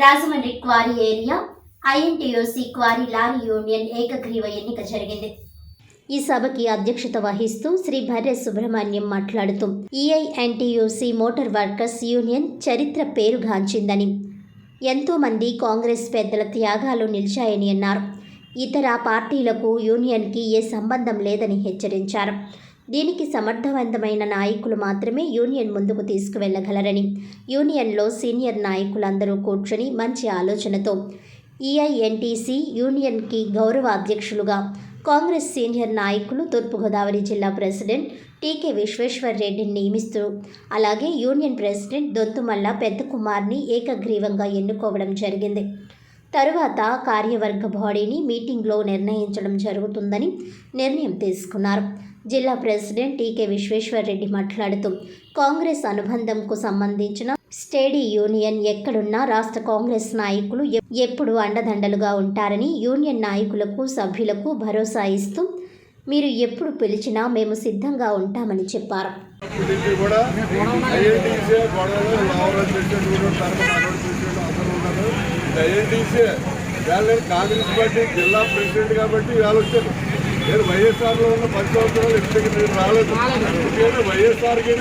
Rajahmundry quarry area INTUC quarry lorry union ఏకగ్రీవ ఎన్నిక జరిగింది. ఈ సభకి అధ్యక్షత వహిస్తూ శ్రీ భర్రె సుబ్రహ్మణ్యం మాట్లాడుతూ ఈఐఎన్టీయూసీ మోటార్ వర్కర్స్ యూనియన్ చరిత్ర పేరుగాంచిందని. ఎంతోమంది కాంగ్రెస్ పెద్దల త్యాగాలు నిలిచాయని అన్నారు. ఇతర పార్టీలకు యూనియన్కి ఏ సంబంధం లేదని హెచ్చరించారు. దీనికి సమర్థవంతమైన నాయకులు మాత్రమే యూనియన్ ముందుకు తీసుకువెళ్ళగలరని యూనియన్లో సీనియర్ నాయకులందరూ కూర్చొని మంచి ఆలోచనతో ఈఐఎన్టీసీ యూనియన్కి గౌరవ అధ్యక్షులుగా కాంగ్రెస్ సీనియర్ నాయకులు తూర్పుగోదావరి జిల్లా ప్రెసిడెంట్ టీకే విశ్వేశ్వర్ రెడ్డిని నియమిస్తూ అలాగే యూనియన్ ప్రెసిడెంట్ దొంతుమల్ల పెద్ద కుమార్ని ఏకగ్రీవంగా ఎన్నుకోవడం జరిగింది. తరువాత కార్యవర్గ బాడీని మీటింగ్లో నిర్ణయించడం జరుగుతుందని నిర్ణయం తీసుకున్నారు. జిల్లా ప్రెసిడెంట్ టీకే విశ్వేశ్వర్రెడ్డి మాట్లాడుతూ కాంగ్రెస్ అనుబంధంకు సంబంధించిన స్టేడీ యూనియన్ ఎక్కడున్నా రాష్ట్ర కాంగ్రెస్ నాయకులు ఎప్పుడు అండదండలుగా ఉంటారని యూనియన్ నాయకులకు సభ్యులకు భరోసా ఇస్తూ మీరు ఎప్పుడు పిలిచినా మేము సిద్ధంగా ఉంటామని చెప్పారు. కూడా ఐఎన్టీసీ గొడవలు కాంగ్రెస్ పార్టీ జిల్లా ప్రెసిడెంట్ కాబట్టి వాళ్ళు వచ్చాను నేను వైఎస్ఆర్లో ఉన్న పది సంవత్సరాలు ఇంటికి నేను రాలేదు. ఎందుకంటే వైఎస్ఆర్కి